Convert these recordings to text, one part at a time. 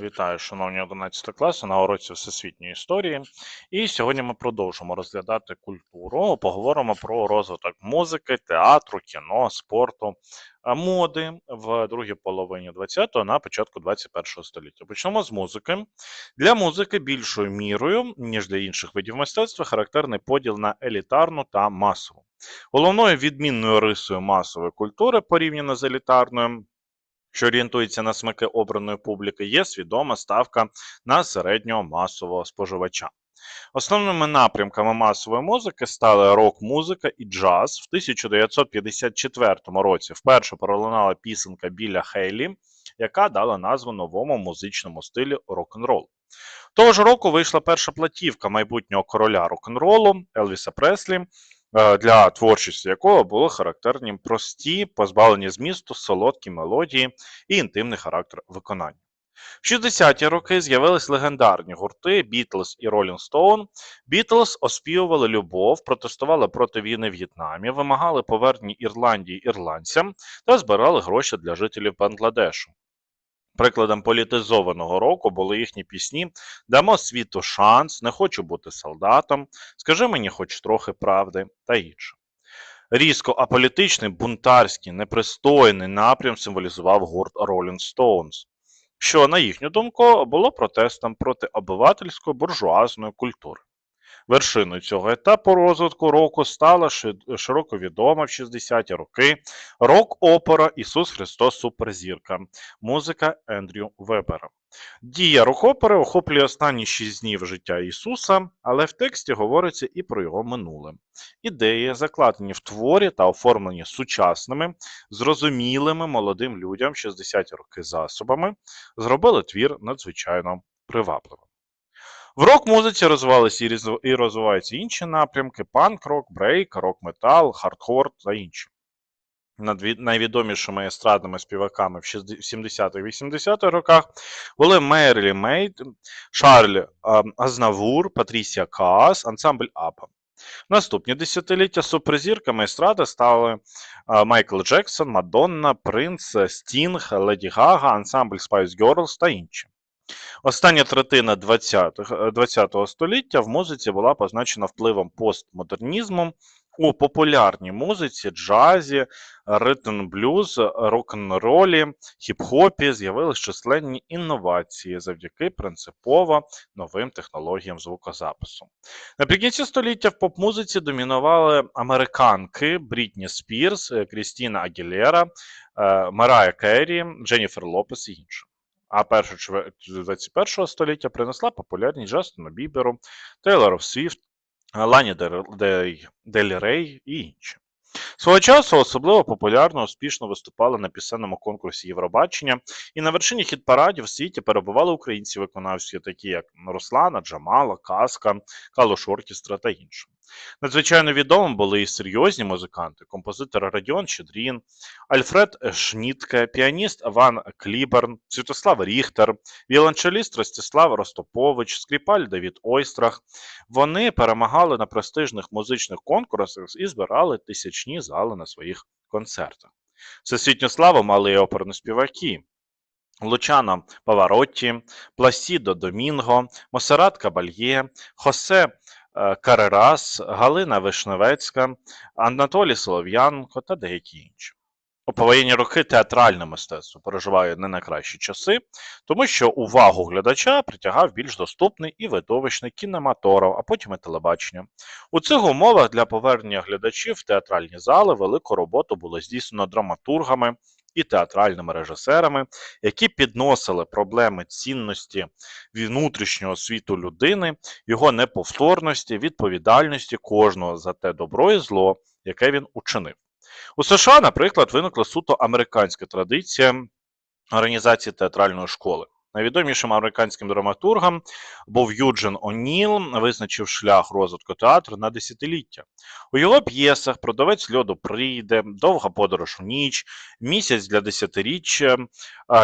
Вітаю, шановні 11 класи на уроці всесвітньої історії. І сьогодні ми продовжимо розглядати культуру. Поговоримо про розвиток музики, театру, кіно, спорту, моди в другій половині 20-го на початку 21-го століття. Почнемо з музики. Для музики більшою мірою, ніж для інших видів мистецтва, характерний поділ на елітарну та масову. Головною відмінною рисою масової культури порівняно з елітарною що орієнтується на смаки обраної публіки, є свідома ставка на середнього масового споживача. Основними напрямками масової музики стали рок-музика і джаз. В 1954 році вперше пролунала пісенка Біля Хейлі, яка дала назву новому музичному стилі рок-н-рол. Того ж року вийшла перша платівка майбутнього короля рок-н-ролу Елвіса Преслі, для творчості якого були характерні прості, позбавлені змісту, солодкі мелодії і інтимний характер виконання. В 60-ті роки з'явились легендарні гурти Beatles і Rolling Stone. Beatles оспівували любов, протестували проти війни в В'єтнамі, вимагали повернення Ірландії ірландцям та збирали гроші для жителів Бангладешу. Прикладом політизованого року були їхні пісні Дамо світу шанс, не хочу бути солдатом, скажи мені хоч трохи правди та інше. Різко аполітичний, бунтарський, непристойний напрям символізував гурт Rolling Stones, що, на їхню думку, було протестом проти обивательської буржуазної культури. Вершиною цього етапу розвитку року стала широко відома в 60-ті роки рок-опера Ісус Христос Суперзірка, музика Ендрю Вебера. Дія рок-опери охоплює останні шість днів життя Ісуса, але в тексті говориться і про його минуле. Ідеї, закладені в творі та оформлені сучасними, зрозумілими молодим людям 60-ті роки засобами, зробили твір надзвичайно привабливим. В рок-музиці розвивалися і розвиваються інші напрямки: панк-рок, брейк, рок-метал, хардкор та інші. Над Найвідомішими естрадними співаками в 70-80-х роках були Мерлі Мейд, Шарль Азнавур, Патрісія Каас, ансамбль Апа. Наступні десятиліття суперзірками естради стали Майкл Джексон, Мадонна, Принц, Стінг, Леді Гага, ансамбль Spice Girls та інші. Остання третина ХХ століття в музиці була позначена впливом постмодернізму. У популярній музиці, джазі, ритм блюз, рок-н-ролі, хіп-хопі з'явились численні інновації завдяки принципово новим технологіям звукозапису. Наприкінці століття в поп-музиці домінували американки Брітні Спірс, Крістіна Агілера, е, Марая Керрі, Дженніфер Лопес і інші а першу чверть 21 століття принесла популярність Джастину Біберу, Тейлору Свіфт, Лані Дель Рей і інші. Свого часу особливо популярно успішно виступали на пісенному конкурсі Євробачення, і на вершині хіт-парадів в світі перебували українці виконавці, такі як Руслана, Джамала, Казка, Калуш Оркестра та інші. Надзвичайно відомими були і серйозні музиканти, композитор Радіон Щедрін, Альфред Шнітке, піаніст Ван Кліберн, Святослав Ріхтер, віолончеліст Ростислав Ростопович, скріпаль Давід Ойстрах. Вони перемагали на престижних музичних конкурсах і збирали тисячні зали на своїх концертах. Всесвітню славу мали і оперні співаки. Лучано Паваротті, Пласідо Домінго, Мосерат Кабальє, Хосе Карерас, Галина Вишневецька, Анатолій Солов'янко та деякі інші. У повоєнні роки театральне мистецтво переживає не найкращі часи, тому що увагу глядача притягав більш доступний і видовищний кінематограф, а потім і телебачення. У цих умовах для повернення глядачів в театральні зали велику роботу було здійснено драматургами, і театральними режисерами, які підносили проблеми цінності внутрішнього світу людини, його неповторності, відповідальності кожного за те добро і зло, яке він учинив. У США, наприклад, виникла суто американська традиція організації театральної школи. Найвідомішим американським драматургом був Юджин О'Ніл, визначив шлях розвитку театру на десятиліття. У його п'єсах Продавець льоду прийде, Довга подорож у ніч, Місяць для десятиріччя,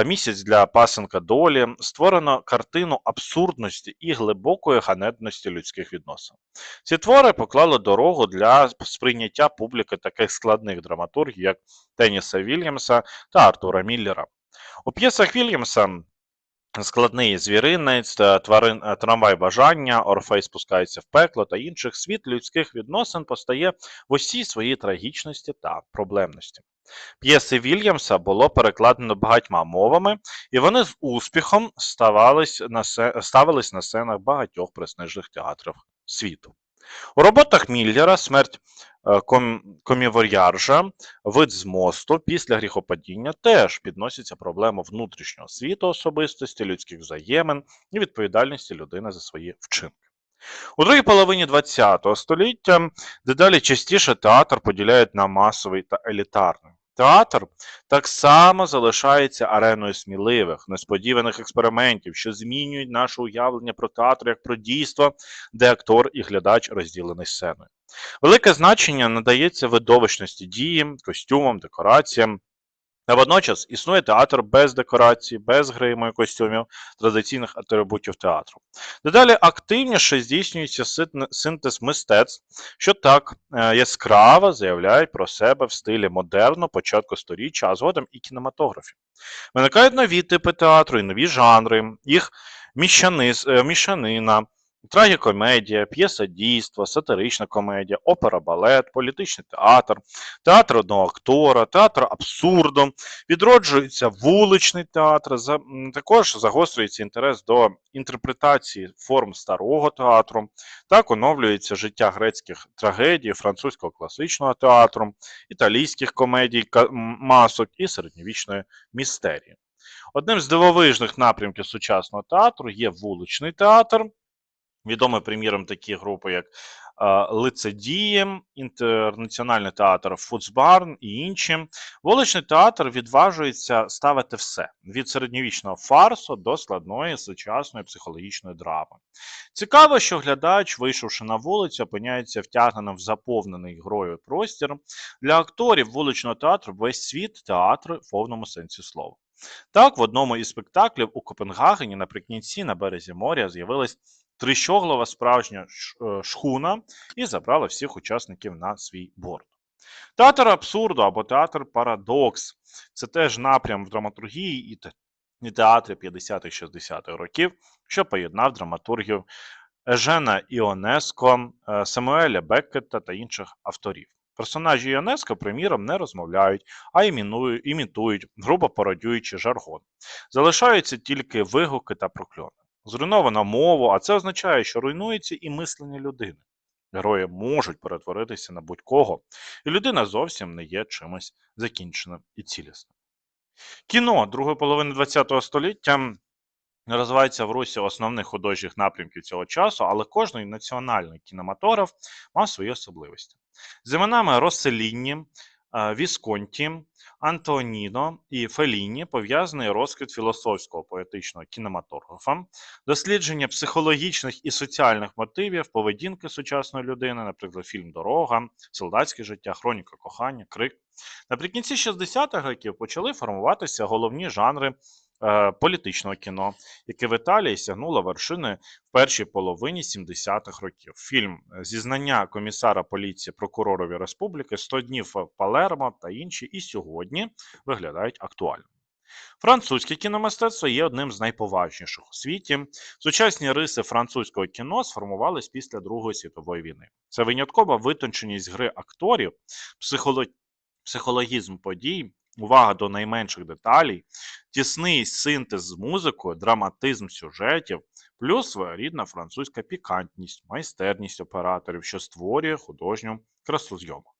Місяць для пасенка долі створено картину абсурдності і глибокої ганебності людських відносин. Ці твори поклали дорогу для сприйняття публіки таких складних драматургів, як Теніса Вільямса та Артура Міллера. У п'єсах Вільямса складний звіринець, тварин, е, трамвай бажання, Орфей спускається в пекло та інших, світ людських відносин постає в усій своїй трагічності та проблемності. П'єси Вільямса було перекладено багатьма мовами, і вони з успіхом ставались на, се- ставились на сценах багатьох престижних театрів світу. У роботах Міллера смерть е, комівор'яржа, вид з мосту після гріхопадіння теж підноситься проблема внутрішнього світу особистості, людських взаємин і відповідальності людини за свої вчинки. У другій половині ХХ століття дедалі частіше театр поділяють на масовий та елітарний. Театр так само залишається ареною сміливих, несподіваних експериментів, що змінюють наше уявлення про театр як про дійство, де актор і глядач розділені сценою. Велике значення надається видовищності дії, костюмам, декораціям. А водночас існує театр без декорацій, без гриму і костюмів, традиційних атрибутів театру. Дедалі активніше здійснюється синтез мистецтв, що так е, яскраво заявляють про себе в стилі модерну початку сторіччя, а згодом і кінематографі. Виникають нові типи театру і нові жанри, їх міщаниз, е, мішанина, трагікомедія, п'єса дійства, сатирична комедія, опера, балет, політичний театр, театр одного актора, театр абсурду, відроджується вуличний театр, також загострюється інтерес до інтерпретації форм старого театру, так оновлюється життя грецьких трагедій, французького класичного театру, італійських комедій, масок і середньовічної містерії. Одним з дивовижних напрямків сучасного театру є вуличний театр, відомі, приміром, такі групи, як Лицедії, Інтернаціональний театр Фуцбарн і інші. Вуличний театр відважується ставити все від середньовічного фарсу до складної сучасної психологічної драми. Цікаво, що глядач, вийшовши на вулицю, опиняється втягненим в заповнений грою простір. Для акторів вуличного театру весь світ театр в повному сенсі слова. Так, в одному із спектаклів у Копенгагені наприкінці на березі моря з'явилась трищоглова справжня е, шхуна і забрала всіх учасників на свій борт. Театр абсурду або театр парадокс це теж напрям в драматургії і і театрі 50-60-х років, що поєднав драматургів Ежена Іонеско, е, Самуеля Беккета та інших авторів. Персонажі Іонеско, приміром, не розмовляють, а імітують, грубо пародіючи жаргон. Залишаються тільки вигуки та прокльони. Зруйновано мову, а це означає, що руйнується і мислення людини. Герої можуть перетворитися на будь-кого, і людина зовсім не є чимось закінченим і цілісним. Кіно другої половини ХХ століття розвивається в Русі основних художніх напрямків цього часу, але кожний національний кінематограф мав свої особливості. З іменами Роселіні, е, Вісконті, Антоніно і Феліні пов'язаний розквіт філософського поетичного кінематографа, дослідження психологічних і соціальних мотивів поведінки сучасної людини, наприклад, фільм Дорога, Солдатське життя, Хроніка кохання, Крик. Наприкінці 60-х років почали формуватися головні жанри е, політичного кіно, яке в Італії сягнуло вершини в першій половині 70-х років. Фільм е, Зізнання комісара поліції прокуророві республіки, 100 днів Палермо та інші і сьогодні виглядають актуально. Французьке кіномистецтво є одним з найповажніших у світі. Сучасні риси французького кіно сформувались після Другої світової війни. Це виняткова витонченість гри акторів, психоло- психологізм подій, увага до найменших деталей, тісний синтез з музикою, драматизм сюжетів, плюс своєрідна французька пікантність, майстерність операторів, що створює художню красу зйомок.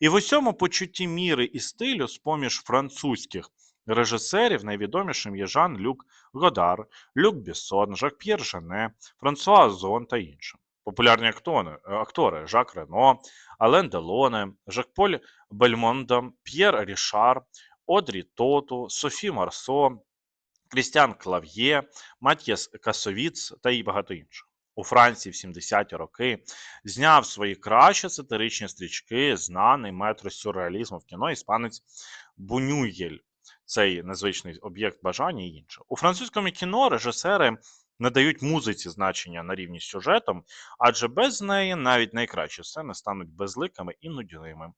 І в усьому почутті міри і стилю, з-поміж французьких режисерів, найвідомішим є Жан-Люк Годар, Люк Бессон, Жак-П'єр Жене, Франсуа Озон та інші. Популярні актори, актори Жак Рено, Ален Делоне, Жак-Поль Бельмондо, П'єр Рішар, Одрі Тоту, Софі Марсо, Крістіан Клав'є, Матєс Касовіц та і багато інших. У Франції в 70-ті роки зняв свої кращі сатиричні стрічки, знаний метро сюрреалізму в кіно іспанець Бунюєль. Цей незвичний об'єкт бажання і інше. У французькому кіно режисери надають музиці значення на рівні з сюжетом, адже без неї навіть найкращі сцени стануть безликими і нудними.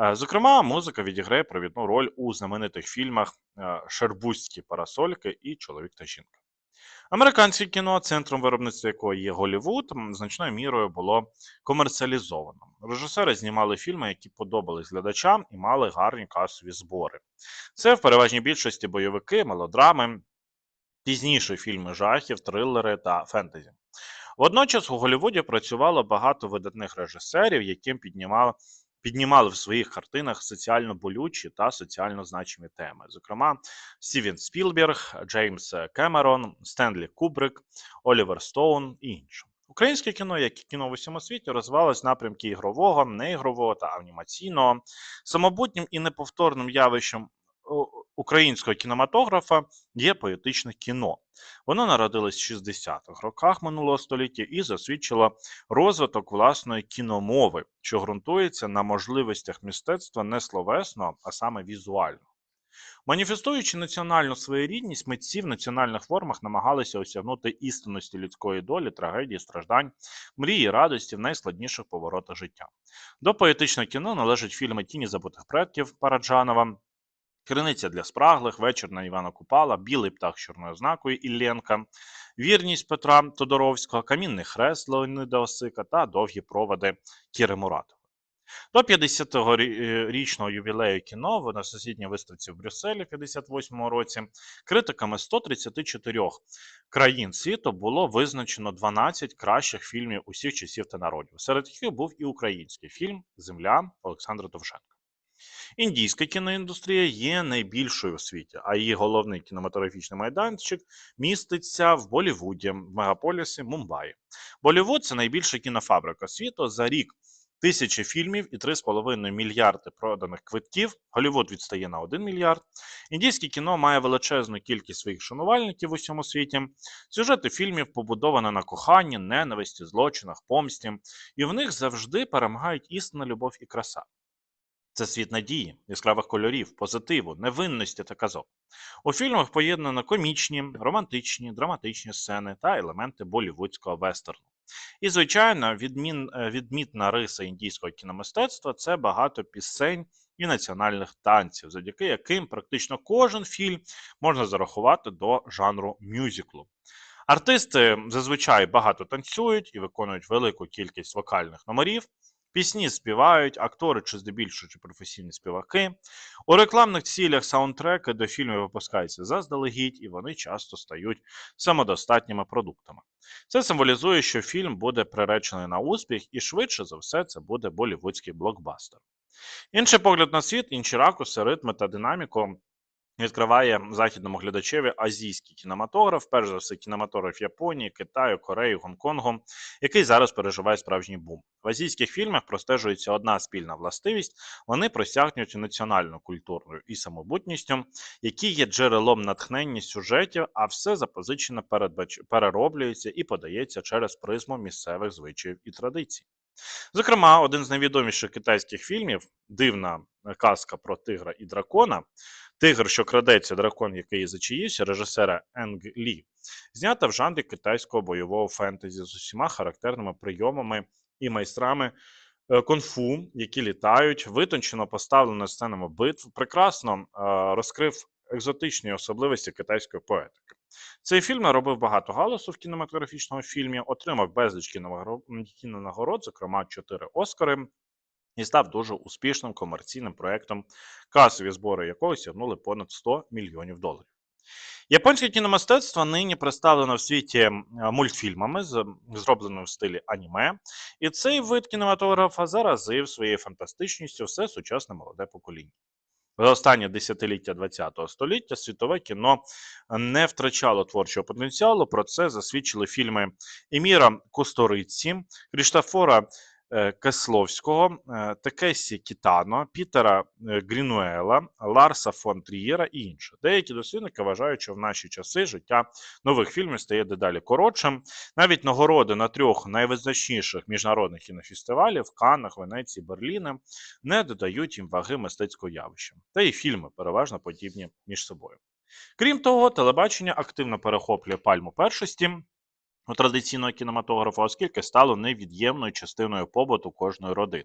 Е, Зокрема, музика відіграє провідну роль у знаменитих фільмах е, Шербузькі парасольки і Чоловік та жінка. Американське кіно, центром виробництва якого є Голлівуд, м, значною мірою було комерціалізовано. Режисери знімали фільми, які подобались глядачам і мали гарні касові збори. Це в переважній більшості бойовики, мелодрами, пізніше фільми жахів, трилери та фентезі. Водночас у Голлівуді працювало багато видатних режисерів, яким піднімали, піднімали в своїх картинах соціально болючі та соціально значимі теми. Зокрема, Стівен Спілберг, Джеймс Кемерон, Стенлі Кубрик, Олівер Стоун і інші. Українське кіно, як і кіно в усьому світі, розвивалось напрямки ігрового, неігрового та анімаційного. Самобутнім і неповторним явищем українського кінематографа є поетичне кіно. Воно народилось в 60-х роках минулого століття і засвідчило розвиток власної кіномови, що ґрунтується на можливостях мистецтва не словесного, а саме візуального. Маніфестуючи національну своєрідність, митці в національних формах намагалися осягнути істинності людської долі, трагедії, страждань, мрії, радості в найскладніших поворотах життя. До поетичного кіно належать фільми Тіні забутих предків Параджанова, Криниця для спраглих, вечір на Івана Купала, Білий птах з чорною ознакою Ілленка, Вірність Петра Тодоровського, Камінний хрест Леонида Осика та довгі проводи Кіри Муратової. До 50-річного ювілею кіно на сусідній виставці в Брюсселі в 58-му році критиками 134 країн світу було визначено 12 кращих фільмів усіх часів та народів, серед яких був і український фільм Земля Олександра Довженка. Індійська кіноіндустрія є найбільшою у світі, а її головний кінематографічний майданчик міститься в Болівуді, в мегаполісі Мумбаї. Болівуд це найбільша кінофабрика світу. За рік тисячі фільмів і 3,5 мільярди проданих квитків. Голівуд відстає на 1 мільярд. Індійське кіно має величезну кількість своїх шанувальників в усьому світі. Сюжети фільмів побудовані на коханні, ненависті, злочинах, помсті, і в них завжди перемагають істинна любов і краса. Це світ надії, яскравих кольорів, позитиву, невинності та казок. У фільмах поєднано комічні, романтичні, драматичні сцени та елементи болівудського вестерну. І, звичайно, відмін, е, відмітна риса індійського кіномистецтва це багато пісень і національних танців, завдяки яким практично кожен фільм можна зарахувати до жанру мюзиклу. Артисти зазвичай багато танцюють і виконують велику кількість вокальних номерів. Пісні співають, актори чи здебільшого чи професійні співаки. У рекламних цілях саундтреки до фільмів випускаються заздалегідь, і вони часто стають самодостатніми продуктами. Це символізує, що фільм буде приречений на успіх, і швидше за все це буде болівудський блокбастер. Інший погляд на світ, інші ракурси, ритми та динаміку відкриває західному глядачеві азійський кінематограф, перш за все, кінематограф Японії, Китаю, Кореї, Гонконгу, який зараз переживає справжній бум. В азійських фільмах простежується одна спільна властивість: вони просягнуть національною культурою і самобутністю, які є джерелом натхнення сюжетів, а все запозичено передбач... перероблюється і подається через призму місцевих звичаїв і традицій. Зокрема, один з найвідоміших китайських фільмів Дивна казка про тигра і дракона. Тигр, що крадеться, дракон, який зачаївся, режисера Енг Лі, знята в жанрі китайського бойового фентезі з усіма характерними прийомами і майстрами е, кунг-фу, які літають, витончено поставлено сценами битв, прекрасно е, розкрив екзотичні особливості китайської поетики. Цей фільм наробив багато галасу в кінематографічному фільмі, отримав безліч кінонагород, зокрема чотири Оскари, і став дуже успішним комерційним проектом, касові збори якого сягнули понад 100 мільйонів доларів. Японське кіномистецтво нині представлено в світі мультфільмами, зробленими в стилі аніме, і цей вид кінематографа заразив своєю фантастичністю все сучасне молоде покоління. За останнє десятиліття ХХ століття світове кіно не втрачало творчого потенціалу. Про це засвідчили фільми Еміра Кусториці, Кріштафора Кесловського, е, Текесі Кітано, Пітера е, Грінуела, Ларса фон Трієра і інші. Деякі дослідники вважають, що в наші часи життя нових фільмів стає дедалі коротшим. Навіть нагороди на трьох найвизначніших міжнародних кінофестивалів Каннах, Венеції, Берліни не додають їм ваги мистецького явища. Та й фільми переважно подібні між собою. Крім того, телебачення активно перехоплює пальму першості у традиційного кінематографа, оскільки стало невід'ємною частиною побуту кожної родини.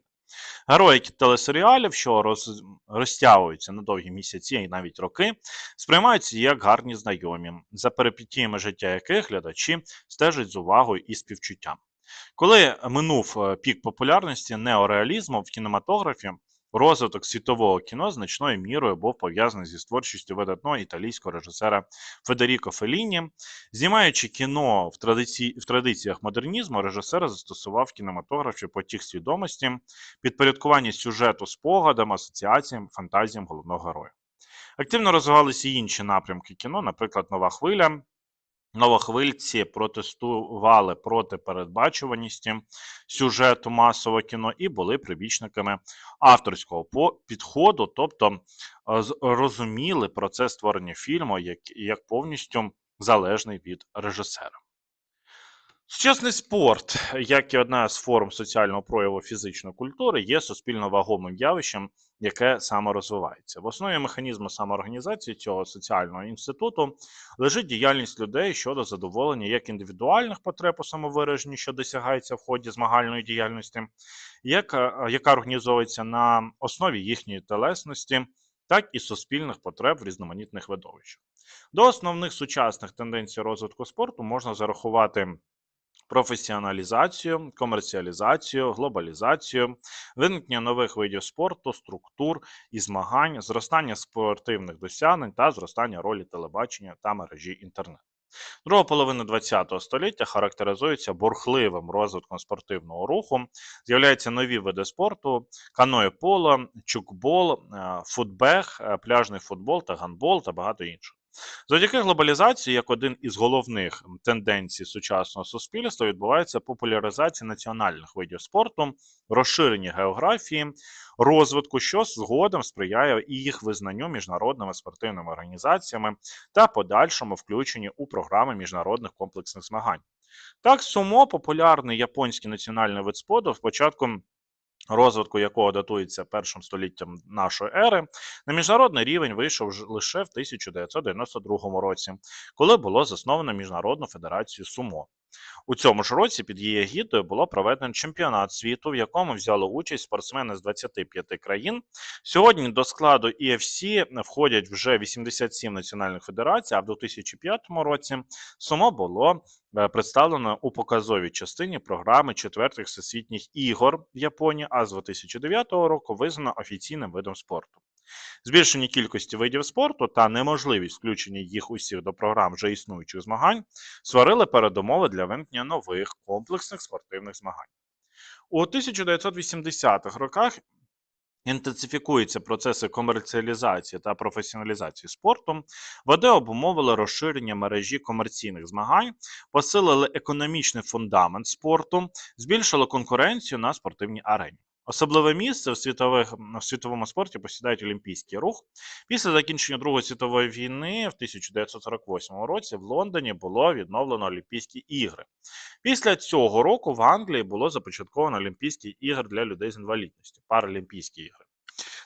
Герої телесеріалів, що роз... розтягуються на довгі місяці і навіть роки, сприймаються як гарні знайомі, за перипетіями життя яких глядачі стежать з увагою і співчуттям. Коли минув е, пік популярності неореалізму в кінематографі, розвиток світового кіно значною мірою був пов'язаний зі творчістю видатного італійського режисера Федеріко Феліні. Знімаючи кіно в, традиці... в традиціях модернізму, режисер застосував кінематографі потік свідомості, підпорядкування сюжету спогадам, асоціаціям, фантазіям головного героя. Активно розвивалися і інші напрямки кіно, наприклад, нова хвиля. Новохвильці протестували проти передбачуваності сюжету масового кіно і були прибічниками авторського підходу, тобто е, розуміли процес створення фільму як, як повністю залежний від режисера. Сучасний спорт, як і одна з форм соціального прояву фізичної культури, є суспільно вагомим явищем, яке саморозвивається. В основі механізму самоорганізації цього соціального інституту лежить діяльність людей щодо задоволення як індивідуальних потреб у самовираженні, що досягається в ході змагальної діяльності, як, е, яка організовується на основі їхньої телесності, так і суспільних потреб в різноманітних видовищах. До основних сучасних тенденцій розвитку спорту можна зарахувати професіоналізацію, комерціалізацію, глобалізацію, виникнення нових видів спорту, структур і змагань, зростання спортивних досягнень та зростання ролі телебачення та мережі інтернет. Друга половина ХХ століття характеризується бурхливим розвитком спортивного руху. З'являються нові види спорту: каное поло, чукбол, е, футбег, е, пляжний футбол та гандбол та багато інших. Завдяки глобалізації, як один із головних тенденцій сучасного суспільства, відбувається популяризація національних видів спорту, розширення географії, розвитку, що згодом сприяє і їх визнанню міжнародними спортивними організаціями та подальшому включенню у програми міжнародних комплексних змагань. Так, сумо популярний японський національний вид спорту в початку розвитку якого датується першим століттям нашої ери, на міжнародний рівень вийшов лише в 1992 році, коли було засновано Міжнародну федерацію сумо. У цьому ж році під її егідою було проведено чемпіонат світу, в якому взяли участь спортсмени з 25 країн. Сьогодні до складу EFC входять вже 87 національних федерацій, а в 2005 році сумо було е, представлено у показовій частині програми четвертих всесвітніх ігор в Японії, а з 2009 року визнано офіційним видом спорту. Збільшення кількості видів спорту та неможливість включення їх усіх до програм вже існуючих змагань створили передумови для виникнення нових комплексних спортивних змагань. У 1980-х роках інтенсифікуються процеси комерціалізації та професіоналізації спорту, вони обумовили розширення мережі комерційних змагань, посилили економічний фундамент спорту, збільшили конкуренцію на спортивній арені. Особливе місце в, світових, в світовому спорті посідають Олімпійський рух. Після закінчення Другої світової війни в 1948 році в Лондоні було відновлено Олімпійські ігри. Після цього року в Англії було започатковано Олімпійські ігри для людей з інвалідністю, Паралімпійські ігри.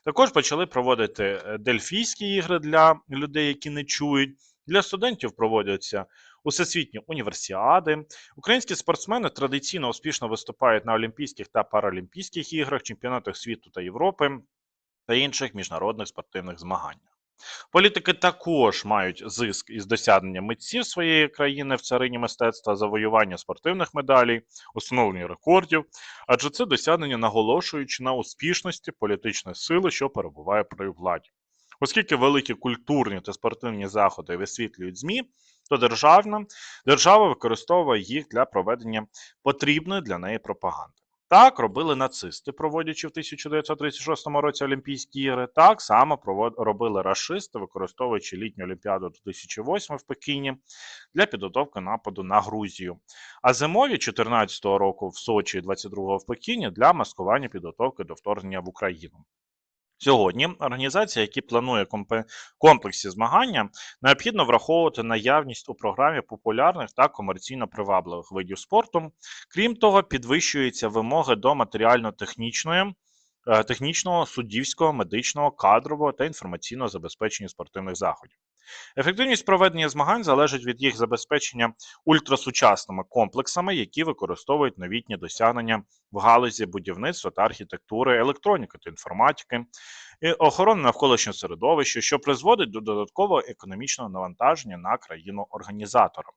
Також почали проводити е, дельфійські ігри для людей, які не чують. Для студентів проводяться усесвітні універсіади. Українські спортсмени традиційно успішно виступають на Олімпійських та Паралімпійських іграх, чемпіонатах світу та Європи та інших міжнародних спортивних змаганнях. Політики також мають зиск із досягнення митців своєї країни в царині мистецтва, завоювання спортивних медалей, установлення рекордів, адже це досягнення наголошуючи на успішності політичної сили, що перебуває при владі. Оскільки великі культурні та спортивні заходи висвітлюють ЗМІ, то державна держава використовує їх для проведення потрібної для неї пропаганди. Так робили нацисти, проводячи в 1936 році Олімпійські ігри. Так само робили рашисти, використовуючи літню Олімпіаду 2008 в Пекіні для підготовки нападу на Грузію. А зимові 2014 року в Сочі і 22 в Пекіні для маскування підготовки до вторгнення в Україну. Сьогодні організація, які планує комплексі змагання, необхідно враховувати наявність у програмі популярних та комерційно привабливих видів спорту. Крім того, підвищуються вимоги до матеріально-технічної, е, технічного, суддівського, медичного, кадрового та інформаційного забезпечення спортивних заходів. Ефективність проведення змагань залежить від їх забезпечення ультрасучасними комплексами, які використовують новітні досягнення в галузі будівництва та архітектури, електроніки та інформатики, і охорони навколишнього середовища, що призводить до додаткового економічного навантаження на країну організатора.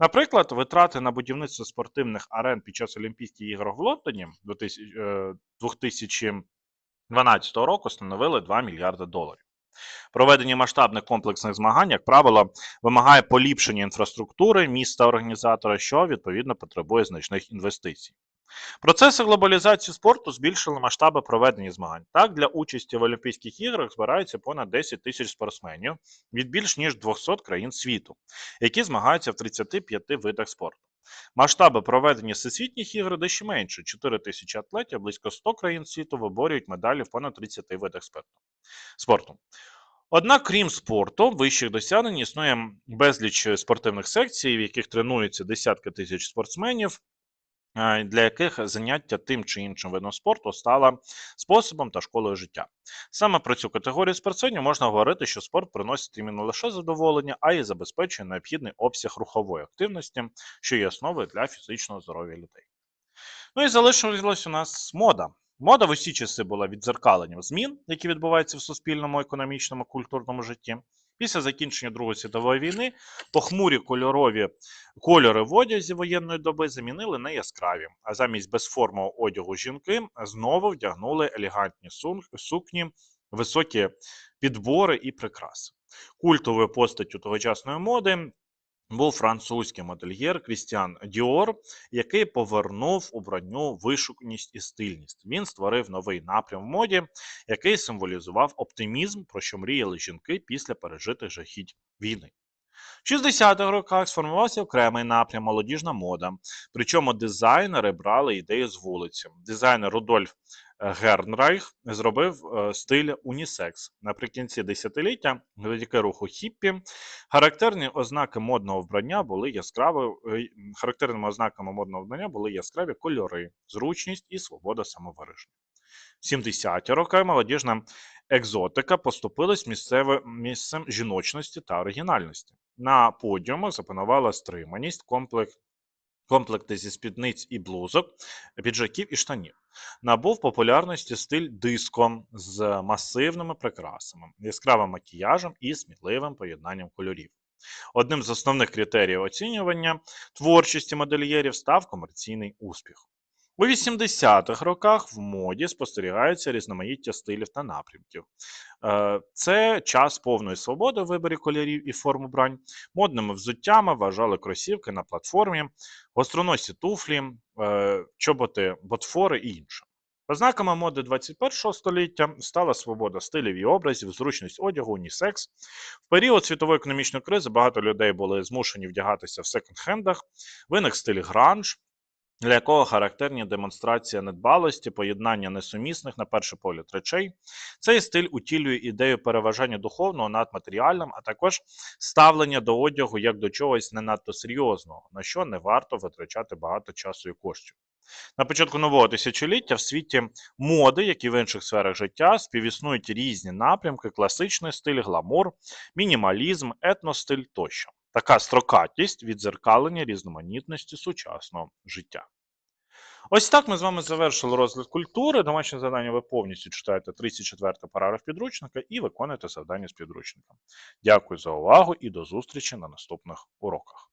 Наприклад, витрати на будівництво спортивних арен під час Олімпійських ігор в Лондоні 2000, е, 2012 року становили 2 мільярди доларів. Проведення масштабних комплексних змагань, як правило, вимагає поліпшення інфраструктури міста організатора, що відповідно потребує значних інвестицій. Процеси глобалізації спорту збільшили масштаби проведення змагань. Так, для участі в Олімпійських іграх збираються понад 10 тисяч спортсменів від більш ніж 200 країн світу, які змагаються в 35 видах спорту. Масштаби проведення всесвітніх ігор дещо менше 4 тисячі атлетів, близько 100 країн світу виборюють медалі в понад 30 видах спорту. Однак, крім спорту, вищих досягнень існує безліч спортивних секцій, в яких тренуються десятки тисяч спортсменів, для яких заняття тим чи іншим видом спорту стало способом та школою життя. Саме про цю категорію спортсменів можна говорити, що спорт приносить їм не лише задоволення, а й забезпечує необхідний обсяг рухової активності, що є основою для фізичного здоров'я людей. Ну і залишилась у нас мода. Мода в усі часи була відзеркаленням змін, які відбуваються в суспільному, економічному, культурному житті. Після закінчення Другої світової війни похмурі кольорові кольори в одязі воєнної доби замінили на яскраві, а замість безформого одягу жінки знову вдягнули елегантні сукні, високі підбори і прикраси. Культовою постаттю тогочасної моди був французький модельєр Крістіан Діор, який повернув убранню вишуканість і стильність. Він створив новий напрям в моді, який символізував оптимізм, про що мріяли жінки після пережитих жахіть війни. В 60-х роках сформувався окремий напрям молодіжна мода, причому дизайнери брали ідеї з вулиці. Дизайнер Рудольф Гернрайх зробив е, стиль унісекс. Наприкінці десятиліття, завдяки руху хіппі, характерні ознаки модного вбрання були яскраві, е, характерними ознаками модного вбрання були яскраві кольори, зручність і свобода самовираження. В 70-ті роки молодіжна екзотика поступилась місцеве, місцем жіночності та оригінальності. На подіумах запанувала стриманість, комплект, комплекти зі спідниць і блузок, піджаків і штанів. Набув популярності стиль диско з масивними прикрасами, яскравим макіяжем і сміливим поєднанням кольорів. Одним з основних критеріїв оцінювання творчості модельєрів став комерційний успіх. У 80-х роках в моді спостерігається різноманіття стилів та напрямків. Е, Це час повної свободи в виборі кольорів і форм убрань. Модними взуттями вважали кросівки на платформі, гостроносі туфлі, е, чоботи, ботфори і інше. Ознаками моди 21 століття стала свобода стилів і образів, зручність одягу, унісекс. В період світової економічної кризи багато людей були змушені вдягатися в секонд-хендах, виник стиль гранж, для якого характерні демонстрація недбалості, поєднання несумісних на перший погляд речей. Цей стиль утілює ідею переважання духовного над матеріальним, а також ставлення до одягу як до чогось не надто серйозного, на що не варто витрачати багато часу і коштів. На початку нового тисячоліття в світі моди, як і в інших сферах життя, співіснують різні напрямки: класичний стиль, гламур, мінімалізм, етностиль тощо. Така строкатість відзеркалення різноманітності сучасного життя. Ось так ми з вами завершили розгляд культури. Домашнє завдання ви повністю читаєте 34 параграф підручника і виконуєте завдання з підручника. Дякую за увагу і до зустрічі на наступних уроках.